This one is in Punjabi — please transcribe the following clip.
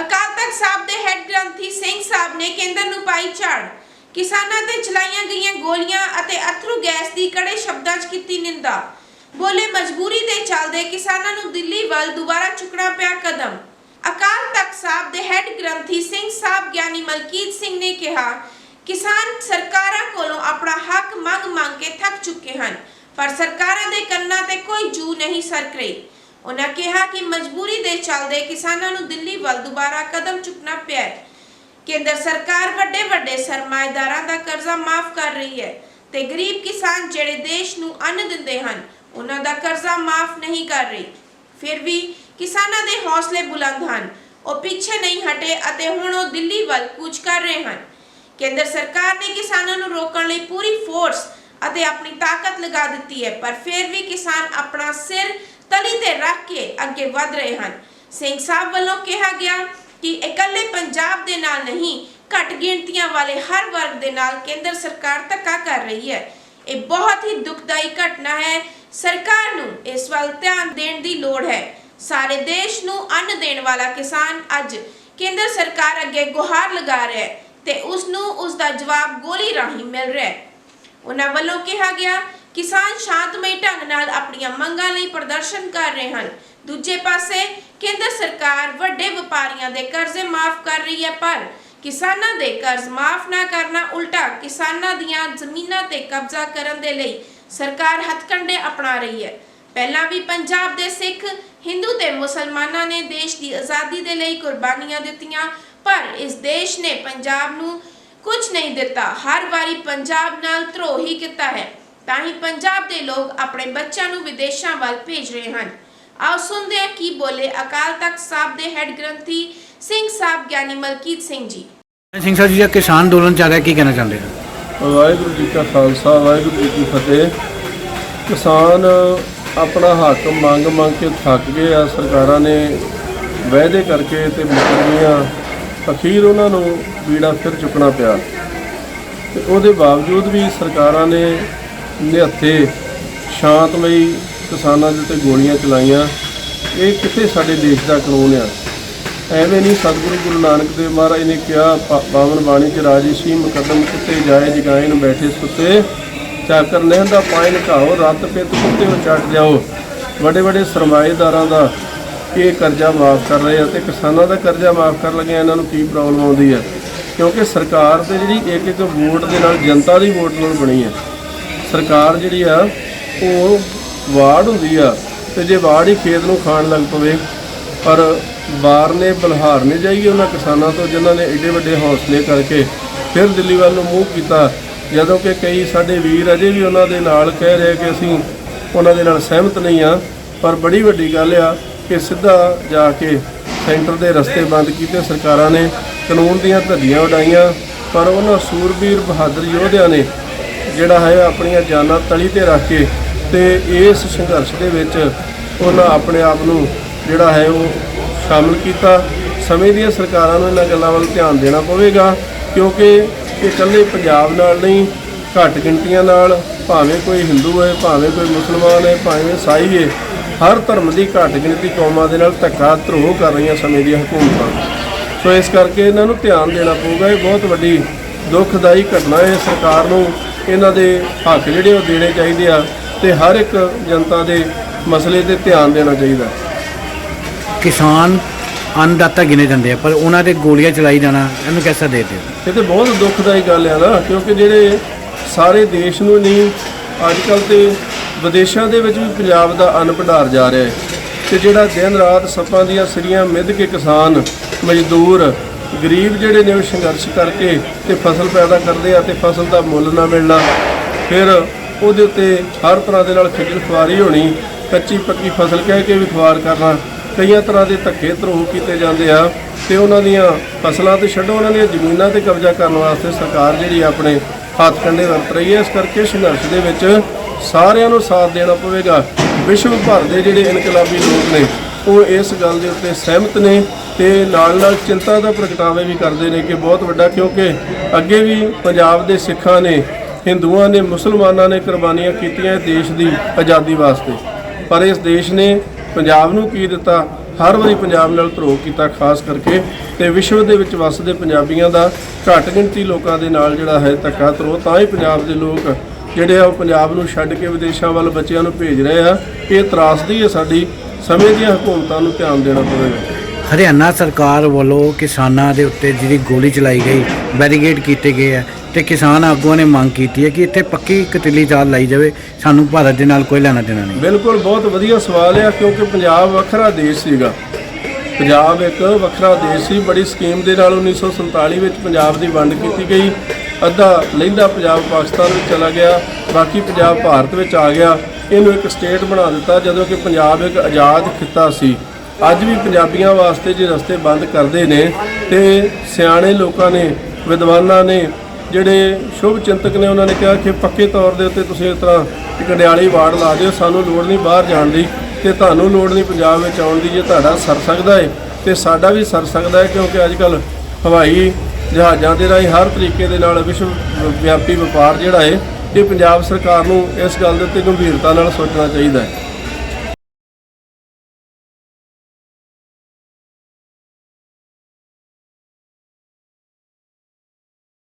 ਅਕਾਲ ਤਖਤ ਸਾਹਿਬ ਦੇ ਹੈੱਡ ਗ੍ਰੰਥੀ ਸਿੰਘ ਸਾਹਿਬ ਨੇ ਕੇਂਦਰ ਨੂੰ ਪਾਈ ਝਾੜ। ਕਿਸਾਨਾਂ ਤੇ ਚਲਾਈਆਂ ਗਈਆਂ ਗੋਲੀਆਂ ਅਤੇ ਅਥਰੂ ਗੈਸ ਦੀ ਕੜੇ ਸ਼ਬਦਾਂ 'ਚ ਕੀਤੀ ਨਿੰਦਾ। ਬੋਲੇ ਮਜਬੂਰੀ ਦੇ ਚੱਲਦੇ ਕਿਸਾਨਾਂ ਨੂੰ ਦਿੱਲੀ ਵੱਲ ਦੁਬਾਰਾ ਚੁੱਕਣਾ ਪਿਆ ਕਦਮ। ਅਕਾਲ ਤਖਤ ਸਾਹਿਬ ਦੇ ਹੈੱਡ ਗ੍ਰੰਥੀ ਸਿੰਘ ਸਾਹਿਬ ਗਿਆਨੀ ਮਲਕੀਤ ਸਿੰਘ ਨੇ ਕਿਹਾ, ਕਿਸਾਨ ਸਰਕਾਰਾਂ ਕੋਲੋਂ ਆਪਣਾ ਹੱਕ ਮੰਗ ਮੰਗ ਕੇ ਥੱਕ ਚੁੱਕੇ ਹਨ, ਪਰ ਸਰਕਾਰਾਂ ਦੇ ਕੰਨਾਂ ਤੇ ਕੋਈ ਜੂ ਨਹੀਂ ਸਰਕ ਰਹੀ। ਉਹਨਾਂ ਕਿਹਾ ਕਿ ਮਜਬੂਰੀ ਦੇ ਚੱਲਦੇ ਕਿਸਾਨਾਂ ਨੂੰ ਦਿੱਲੀ ਵੱਲ ਦੁਬਾਰਾ ਕਦਮ ਚੁੱਕਣਾ ਪਿਆ ਹੈ। ਕੇਂਦਰ ਸਰਕਾਰ ਵੱਡੇ ਵੱਡੇ ਸਰਮਾਏਦਾਰਾਂ ਦਾ ਕਰਜ਼ਾ ਮਾਫ ਕਰ ਰਹੀ ਹੈ ਤੇ ਗਰੀਬ ਕਿਸਾਨ ਜਿਹੜੇ ਦੇਸ਼ ਨੂੰ ਅੰਨ ਦਿੰਦੇ ਹਨ ਉਹਨਾਂ ਦਾ ਕਰਜ਼ਾ ਮਾਫ ਨਹੀਂ ਕਰ ਰਹੀ। ਫਿਰ ਵੀ ਕਿਸਾਨਾਂ ਦੇ ਹੌਸਲੇ ਬੁਲੰਦ ਹਨ, ਉਹ ਪਿੱਛੇ ਨਹੀਂ ਹਟੇ ਅਤੇ ਹੁਣ ਉਹ ਦਿੱਲੀ ਵੱਲ ਕੂਚ ਕਰ ਰਹੇ ਹਨ। ਕੇਂਦਰ ਸਰਕਾਰ ਨੇ ਕਿਸਾਨਾਂ ਨੂੰ ਰੋਕਣ ਲਈ ਪੂਰੀ ਫੋਰਸ ਅਤੇ ਆਪਣੀ ਤਾਕਤ ਲਗਾ ਦਿੱਤੀ ਹੈ, ਪਰ ਫਿਰ ਵੀ ਕਿਸਾਨ ਆਪਣਾ ਸਿਰ ਤਲੀ ਤੇ ਰੱਖ ਕੇ ਅੱਗੇ ਵਧ ਰਹੇ ਹਨ। ਸਿੰਘ ਸਾਹਿਬ ਵੱਲੋਂ ਕਿਹਾ ਗਿਆ ਕਿ ਇਕੱਲੇ ਪੰਜਾਬ ਦੇ ਨਾਲ ਨਹੀਂ, ਘੱਟ ਗਿਣਤੀਆਂ ਵਾਲੇ ਹਰ ਵਰਗ ਦੇ ਨਾਲ ਕੇਂਦਰ ਸਰਕਾਰ ਧੱਕਾ ਕਰ ਰਹੀ ਹੈ। ਇਹ ਬਹੁਤ ਹੀ ਦੁਖਦਾਈ ਘਟਨਾ ਹੈ। ਸਰਕਾਰ ਨੂੰ ਇਸ ਵੱਲ ਧਿਆਨ ਦੇਣ ਦੀ ਲੋੜ ਹੈ। ਸਾਰੇ ਦੇਸ਼ ਨੂੰ ਅੰਨ ਦੇਣ ਵਾਲਾ ਕਿਸਾਨ ਅੱਜ ਕੇਂਦਰ ਸਰਕਾਰ ਅੱਗੇ ਗੁਹਾਰ ਲਗਾ ਰਿਹਾ ਹੈ ਤੇ ਉਸ ਨੂੰ ਉਸ ਦਾ ਜਵਾਬ ਗੋਲੀ ਰਾਹੀਂ ਮਿਲ ਰਿਹਾ ਹੈ। ਉਹਨਾਂ ਵੱਲੋਂ ਕਿਹਾ ਗਿਆ ਕਿਸਾਨ ਸ਼ਾਂਤਮਈ ਢੰਗ ਨਾਲ ਆਪਣੀਆਂ ਮੰਗਾਂ ਲਈ ਪ੍ਰਦਰਸ਼ਨ ਕਰ ਰਹੇ ਹਨ। ਦੂਜੇ ਪਾਸੇ, ਕੇਂਦਰ ਸਰਕਾਰ ਵੱਡੇ ਵਪਾਰੀਆਂ ਦੇ ਕਰਜ਼ੇ ਮਾਫ ਕਰ ਰਹੀ ਹੈ, ਪਰ ਕਿਸਾਨਾਂ ਦੇ ਕਰਜ਼ ਮਾਫ ਨਾ ਕਰਨਾ ਉਲਟਾ ਕਿਸਾਨਾਂ ਦੀਆਂ ਜ਼ਮੀਨਾਂ ਤੇ ਕਬਜ਼ਾ ਕਰਨ ਦੇ ਲਈ ਸਰਕਾਰ ਹੱਥਕੰਡੇ ਅਪਣਾ ਰਹੀ ਹੈ। ਪਹਿਲਾਂ ਵੀ ਪੰਜਾਬ ਦੇ ਸਿੱਖ, ਹਿੰਦੂ ਤੇ ਮੁਸਲਮਾਨਾਂ ਨੇ ਦੇਸ਼ ਦੀ ਆਜ਼ਾਦੀ ਦੇ ਲਈ ਕੁਰਬਾਨੀਆਂ ਦਿੱਤੀਆਂ, ਪਰ ਇਸ ਦੇਸ਼ ਨੇ ਪੰਜਾਬ ਨੂੰ ਕੁਝ ਨਹੀਂ ਦਿੱਤਾ। ਹਰ ਵਾਰੀ ਪੰਜਾਬ ਨਾਲ ਧਰੋਹ ਹੀ ਕੀਤਾ ਹੈ। ਤਾਂ ਹੀ ਪੰਜਾਬ ਦੇ ਲੋਕ ਆਪਣੇ ਬੱਚਿਆਂ ਨੂੰ ਵਿਦੇਸ਼ਾਂ ਵੱਲ ਭੇਜ ਰਹੇ ਹਨ। ਆਓ ਸੁਣਦੇ ਹਾਂ ਕੀ ਬੋਲੇ ਅਕਾਲ ਤਖਤ ਸਾਹਿਬ ਦੇ ਹੈੱਡ ਗ੍ਰੰਥੀ ਸਿੰਘ ਸਾਹਿਬ ਗਿਆਨੀ ਮਲਕੀਤ ਸਿੰਘ ਜੀ। ਸਿੰਘ ਸਾਹਿਬ ਜੀ ਕਿਸਾਨ ਅੰਦੋਲਨ ਚੱਲ ਰਿਹਾ ਕੀ ਕਹਿਣਾ ਚਾਹੁੰਦੇ ਹੋ? ਵਾਹਿਗੁਰੂ ਜੀ ਕਾ ਖਾਲਸਾ ਵਾਹਿਗੁਰੂ ਜੀ ਕੀ ਫਤਿਹ। ਕਿਸਾਨ ਆਪਣਾ ਹੱਕ ਮੰਗ ਮੰਗ ਕੇ ਥੱਕ ਗਏ ਆ ਸਰਕਾਰਾਂ ਨੇ ਵਾਅਦੇ ਕਰਕੇ ਤੇ ਮੁੱਕਰ ਗਈਆਂ। ਅਖੀਰ ਉਹਨਾਂ ਨੂੰ ਬੀੜਾ ਫਿਰ ਚੁੱਕਣਾ ਪਿਆ। ਤੇ ਉਹਦੇ ਬਾਵਜੂਦ ਵੀ ਸਰਕਾਰਾਂ ਨੇ ਨਿਹੱਥੇ ਸ਼ਾਂਤਮਈ ਕਿਸਾਨਾਂ ਦੇ ਉੱਤੇ ਗੋਲੀਆਂ ਚਲਾਈਆਂ। ਇਹ ਕਿੱਥੇ ਸਾਡੇ ਦੇਸ਼ ਦਾ ਕਾਨੂੰਨ ਆ? ਐਵੇਂ ਨਹੀਂ ਸਤਿਗੁਰੂ ਗੁਰੂ ਨਾਨਕ ਦੇਵ ਮਹਾਰਾਜ ਨੇ ਕਿਹਾ, ਪਾ- ਪਾਵਨ ਬਾਣੀ ਚ ਰਾਜੇਸ਼ੀ ਮੁਕਦਮ ਕਿਤੇ ਜਾਏ ਜਗਾਇਨ ਬੈਠੇ ਸੁੱਤੇ। ਚਾਕਰ ਨਹਿੰਦਾ ਪਾਇਨ ਘਾਓ, ਰੱਤ ਪਿੱਤ ਕੁੱਤੇ ਨੂੰ ਚੱਟ ਜਾਓ। ਵੱਡੇ ਵੱਡੇ ਸਰਮਾਏਦਾਰਾਂ ਦਾ ਇਹ ਕਰਜ਼ਾ ਮਾਫ ਕਰ ਰਹੇ ਆ ਤੇ ਕਿਸਾਨਾਂ ਦਾ ਕਰਜ਼ਾ ਮਾਫ ਕਰਨ ਲੱਗੇ ਇਹਨਾਂ ਨੂੰ ਕੀ ਪ੍ਰੋਬਲਮ ਆਉਂਦੀ ਹੈ ਕਿਉਂਕਿ ਸਰਕਾਰ ਤੇ ਜਿਹੜੀ ਇੱਕ ਇੱਕ ਵੋਟ ਦੇ ਨਾਲ ਜਨਤਾ ਦੀ ਵੋਟ ਨਾਲ ਬਣੀ ਹੈ ਸਰਕਾਰ ਜਿਹੜੀ ਆ, ਉਹ ਵਾੜ ਹੁੰਦੀ ਆ ਤੇ ਜੇ ਵਾੜ ਹੀ ਖੇਤ ਨੂੰ ਖਾਣ ਲੱਗ ਪਵੇ, ਪਰ ਵਾਰ ਨੇ ਬਲਹਾਰ ਨੇ ਜਾਈਏ ਉਹਨਾਂ ਕਿਸਾਨਾਂ ਤੋਂ, ਜਿਨ੍ਹਾਂ ਨੇ ਏਡੇ ਵੱਡੇ ਹੌਸਲੇ ਕਰਕੇ ਫਿਰ ਦਿੱਲੀ ਵੱਲ ਨੂੰ ਮੂਵ ਕੀਤਾ, ਜਦੋਂ ਕਿ ਕਈ ਸਾਡੇ ਵੀਰ ਅਜੇ ਵੀ ਉਹਨਾਂ ਦੇ ਨਾਲ ਕਹਿ ਰਹੇ ਕਿ ਅਸੀਂ ਉਹਨਾਂ ਦੇ ਨਾਲ ਸਹਿਮਤ ਨਹੀਂ ਆ, ਪਰ ਬੜੀ ਵੱਡੀ ਗੱਲ ਆ ਕਿ ਸਿੱਧਾ ਜਾ ਕੇ ਸੈਂਟਰ ਦੇ ਰਸਤੇ ਬੰਦ ਕੀਤੇ ਸਰਕਾਰਾਂ ਨੇ, ਕਾਨੂੰਨ ਦੀਆਂ ਧੱਜੀਆਂ ਉਡਾਈਆਂ, ਪਰ ਉਹਨਾਂ ਸੂਰਬੀਰ ਬਹਾਦਰ ਯੋਧਿਆਂ ਨੇ ਜਿਹੜਾ ਹੈ ਆਪਣੀਆਂ ਜਾਨਾਂ ਤਲੀ ਤੇ ਰੱਖ ਕੇ ਤੇ ਇਸ ਸੰਘਰਸ਼ ਦੇ ਵਿੱਚ ਉਹਨਾਂ ਆਪਣੇ ਆਪ ਨੂੰ ਜਿਹੜਾ ਹੈ ਉਹ ਸ਼ਾਮਲ ਕੀਤਾ। ਸਮੇਂ ਦੀਆਂ ਸਰਕਾਰਾਂ ਨੂੰ ਇਹਨਾਂ ਗੱਲਾਂ ਵੱਲ ਧਿਆਨ ਦੇਣਾ ਪਵੇਗਾ ਕਿਉਂਕਿ ਇਹ ਇਕੱਲੇ ਪੰਜਾਬ ਨਾਲ ਨਹੀਂ, ਘੱਟ ਗਿਣਤੀਆਂ ਨਾਲ, ਭਾਵੇਂ ਕੋਈ ਹਿੰਦੂ ਹੈ, ਭਾਵੇਂ ਕੋਈ ਮੁਸਲਮਾਨ ਹੈ, ਭਾਵੇਂ ਈਸਾਈ ਹੈ, ਹਰ ਧਰਮ ਦੀ ਘੱਟ ਗਿਣਤੀ ਕੌਮਾਂ ਦੇ ਨਾਲ ਧੱਕਾ ਧਰੋਹ ਕਰ ਰਹੀਆਂ ਸਮੇਂ ਦੀਆਂ ਹਕੂਮਤਾਂ। ਸੋ ਇਸ ਕਰਕੇ ਇਹਨਾਂ ਨੂੰ ਧਿਆਨ ਦੇਣਾ ਪਊਗਾ। ਇਹ ਬਹੁਤ ਵੱਡੀ ਦੁੱਖਦਾਈ ਘਟਨਾ ਹੈ। ਸਰਕਾਰ ਨੂੰ ਇਹਨਾਂ ਦੇ ਹੱਕ ਜਿਹੜੇ ਉਹ ਦੇਣੇ ਚਾਹੀਦੇ ਆ ਤੇ ਹਰ ਇੱਕ ਜਨਤਾ ਦੇ ਮਸਲੇ ਤੇ ਧਿਆਨ ਦੇਣਾ ਚਾਹੀਦਾ। ਕਿਸਾਨ ਅੰਨਦਾਤਾ ਗਿਣੇ ਜਾਂਦੇ ਆ ਪਰ ਉਹਨਾਂ ਤੇ ਗੋਲੀਆਂ ਚਲਾਈ ਜਾਣਾ ਇਹਨੂੰ ਕਿਸਾ ਦੇਦੇ ਹੋ ਇਹ ਤੇ ਬਹੁਤ ਦੁੱਖਦਾਈ ਗੱਲ ਆ ਨਾ ਕਿਉਂਕਿ ਜਿਹੜੇ ਸਾਰੇ ਦੇਸ਼ ਨੂੰ ਨਹੀਂ ਅੱਜ ਕੱਲ ਤੇ ਵਿਦੇਸ਼ਾਂ ਦੇ ਵਿੱਚ ਵੀ ਪੰਜਾਬ ਦਾ ਅੰਨ ਭੰਡਾਰ ਜਾ ਰਿਹਾ ਹੈ। ਤੇ ਜਿਹੜਾ ਦਿਨ ਰਾਤ ਸੱਪਾਂ ਦੀਆਂ ਸਰੀਆਂ ਮਿੱਧ ਕੇ ਕਿਸਾਨ ਮਜ਼ਦੂਰ ਗਰੀਬ ਜਿਹੜੇ ਨੇ ਉਹ ਸੰਘਰਸ਼ ਕਰਕੇ ਤੇ ਫਸਲ ਪੈਦਾ ਕਰਦੇ ਆ ਤੇ ਫਸਲ ਦਾ ਮੁੱਲ ਨਾ ਮਿਲਣਾ, ਫਿਰ ਉਹਦੇ ਉੱਤੇ ਹਰ ਤਰ੍ਹਾਂ ਦੇ ਨਾਲ ਖੱਜਲ ਖੁਆਰੀ ਹੋਣੀ, ਕੱਚੀ ਪੱਕੀ ਫਸਲ ਕਹਿ ਕੇ ਵੀ ਖੁਆਰ ਕਰਨਾ, ਕਈਆਂ ਤਰ੍ਹਾਂ ਦੇ ਧੱਕੇ ਧਰੋਹ ਕੀਤੇ ਜਾਂਦੇ ਆ ਤੇ ਉਹਨਾਂ ਦੀਆਂ ਫਸਲਾਂ ਤੇ ਛੱਡੋ, ਉਹਨਾਂ ਦੀਆਂ ਜ਼ਮੀਨਾਂ ਤੇ ਕਬਜ਼ਾ ਕਰਨ ਵਾਸਤੇ ਸਰਕਾਰ ਜਿਹੜੀ ਆਪਣੇ ਹੱਥ ਕੰਡੇ ਵਰਤ ਰਹੀ ਹੈ। ਇਸ ਕਰਕੇ ਸੰਘਰਸ਼ ਦੇ ਵਿੱਚ ਸਾਰਿਆਂ ਨੂੰ ਸਾਥ ਦੇਣਾ ਪਵੇਗਾ। ਵਿਸ਼ਵ ਭਰ ਦੇ ਜਿਹੜੇ ਇਨਕਲਾਬੀ ਲੋਕ ਨੇ ਉਹ ਇਸ ਗੱਲ ਦੇ ਉੱਤੇ ਸਹਿਮਤ ਨੇ ਤੇ ਨਾਲ ਨਾਲ ਚਿੰਤਾ ਦਾ ਪ੍ਰਗਟਾਵਾ ਵੀ ਕਰਦੇ ਨੇ ਕਿ ਬਹੁਤ ਵੱਡਾ ਕਿਉਂਕਿ ਅੱਗੇ ਵੀ ਪੰਜਾਬ ਦੇ ਸਿੱਖਾਂ ਨੇ, ਹਿੰਦੂਆਂ ਨੇ, ਮੁਸਲਮਾਨਾਂ ਨੇ ਕੁਰਬਾਨੀਆਂ ਕੀਤੀਆਂ ਦੇਸ਼ ਦੀ ਆਜ਼ਾਦੀ ਵਾਸਤੇ। ਪਰ ਇਸ ਦੇਸ਼ ਨੇ ਪੰਜਾਬ ਨੂੰ ਕੀ ਦਿੱਤਾ? ਹਰ ਵਾਰੀ ਪੰਜਾਬ ਨਾਲ ਧਰੋਹ ਕੀਤਾ ਖਾਸ ਕਰਕੇ ਤੇ ਵਿਸ਼ਵ ਦੇ ਵਿੱਚ ਵੱਸਦੇ ਪੰਜਾਬੀਆਂ ਦਾ ਘੱਟ ਗਿਣਤੀ ਲੋਕਾਂ ਦੇ ਨਾਲ ਜਿਹੜਾ ਹੈ ਧੱਕਾ ਧਰੋਹ, ਤਾਂ ਹੀ ਪੰਜਾਬ ਦੇ ਲੋਕ ਜਿਹੜੇ ਆ ਉਹ ਪੰਜਾਬ ਨੂੰ ਛੱਡ ਕੇ ਵਿਦੇਸ਼ਾਂ ਵੱਲ ਬੱਚਿਆਂ ਨੂੰ ਭੇਜ ਰਹੇ ਆ। ਇਹ ਤਰਾਸਦੀ ਹੈ ਸਾਡੀ ਸਮੇਂ ਦੀਆਂ ਹਕੂਮਤਾਂ ਨੂੰ ਧਿਆਨ ਦੇਣਾ ਪਵੇਗਾ। ਹਰਿਆਣਾ ਸਰਕਾਰ ਵੱਲੋਂ ਕਿਸਾਨਾਂ ਦੇ ਉੱਤੇ ਜਿਹੜੀ ਗੋਲੀ ਚਲਾਈ ਗਈ ਬੈਰੀਗੇਡ ਕੀਤੇ ਗਏ ਆ ਤੇ ਕਿਸਾਨ ਆਗੂਆਂ ਨੇ ਮੰਗ ਕੀਤੀ ਹੈ ਕਿ ਇੱਥੇ ਪੱਕੀ ਕਤੀਲੀ ਚਾਲ ਲਾਈ ਜਾਵੇ। ਸਾਨੂੰ ਭਾਰਤ ਦੇ ਨਾਲ ਕੋਈ ਲੈਣਾ ਦੇਣਾ ਨਹੀਂ। ਬਿਲਕੁਲ ਬਹੁਤ ਵਧੀਆ ਸਵਾਲ ਹੈ ਕਿਉਂਕਿ ਪੰਜਾਬ ਵੱਖਰਾ ਦੇਸ਼ ਸੀਗਾ। ਪੰਜਾਬ ਇੱਕ ਵੱਖਰਾ ਦੇਸ਼ ਸੀ ਬੜੀ ਸਕੀਮ ਦੇ ਨਾਲ 1947 ਵਿੱਚ ਪੰਜਾਬ ਦੀ ਵੰਡ ਕੀਤੀ ਗਈ। ਅੱਧਾ ਲਹਿੰਦਾ ਪੰਜਾਬ ਪਾਕਿਸਤਾਨ ਵਿੱਚ ਚਲਾ ਗਿਆ ਬਾਕੀ ਪੰਜਾਬ ਭਾਰਤ ਵਿੱਚ ਆ ਗਿਆ। ਇਹਨੂੰ ਇੱਕ ਸਟੇਟ ਬਣਾ ਦਿੱਤਾ, ਜਦੋਂ ਕਿ ਪੰਜਾਬ ਇੱਕ ਆਜ਼ਾਦ ਖਿੱਤਾ ਸੀ। ਅੱਜ ਵੀ ਪੰਜਾਬੀਆਂ ਵਾਸਤੇ ਜੇ ਰਸਤੇ ਬੰਦ ਕਰਦੇ ਨੇ, ਤੇ ਸਿਆਣੇ ਲੋਕਾਂ ਨੇ, ਵਿਦਵਾਨਾਂ ਨੇ, ਜਿਹੜੇ ਸ਼ੁਭ ਚਿੰਤਕ ਨੇ, ਉਹਨਾਂ ਨੇ ਕਿਹਾ ਕਿ ਪੱਕੇ ਤੌਰ ਦੇ ਉੱਤੇ ਤੁਸੀਂ ਇਸ ਤਰ੍ਹਾਂ ਕੰਡਿਆਲੀ ਵਾਰਡ ਲਾ ਦਿਓ, ਸਾਨੂੰ ਲੋੜ ਨਹੀਂ ਬਾਹਰ ਜਾਣ ਦੀ, ਤੇ ਤੁਹਾਨੂੰ ਲੋੜ ਨਹੀਂ ਪੰਜਾਬ ਵਿੱਚ ਆਉਣ ਦੀ, ਜੇ ਤੁਹਾਡਾ ਸਰ ਸਕਦਾ ਹੈ ਤੇ ਸਾਡਾ ਵੀ ਸਰ ਸਕਦਾ ਹੈ ਕਿਉਂਕਿ ਅੱਜ ਕੱਲ ਹਵਾਈ ਜਹਾਜ਼ਾਂ ਦੇ ਰਾਹੀਂ ਹਰ ਤਰੀਕੇ ਦੇ ਨਾਲ ਵਿਸ਼ਵ ਵਿਆਪੀ ਵਪਾਰ ਜਿਹੜਾ ਹੈ ਇਹ ਪੰਜਾਬ ਸਰਕਾਰ ਨੂੰ ਇਸ ਗੱਲ ਦੇ ਉੱਤੇ ਗੰਭੀਰਤਾ ਨਾਲ ਸੋਚਣਾ ਚਾਹੀਦਾ ਹੈ।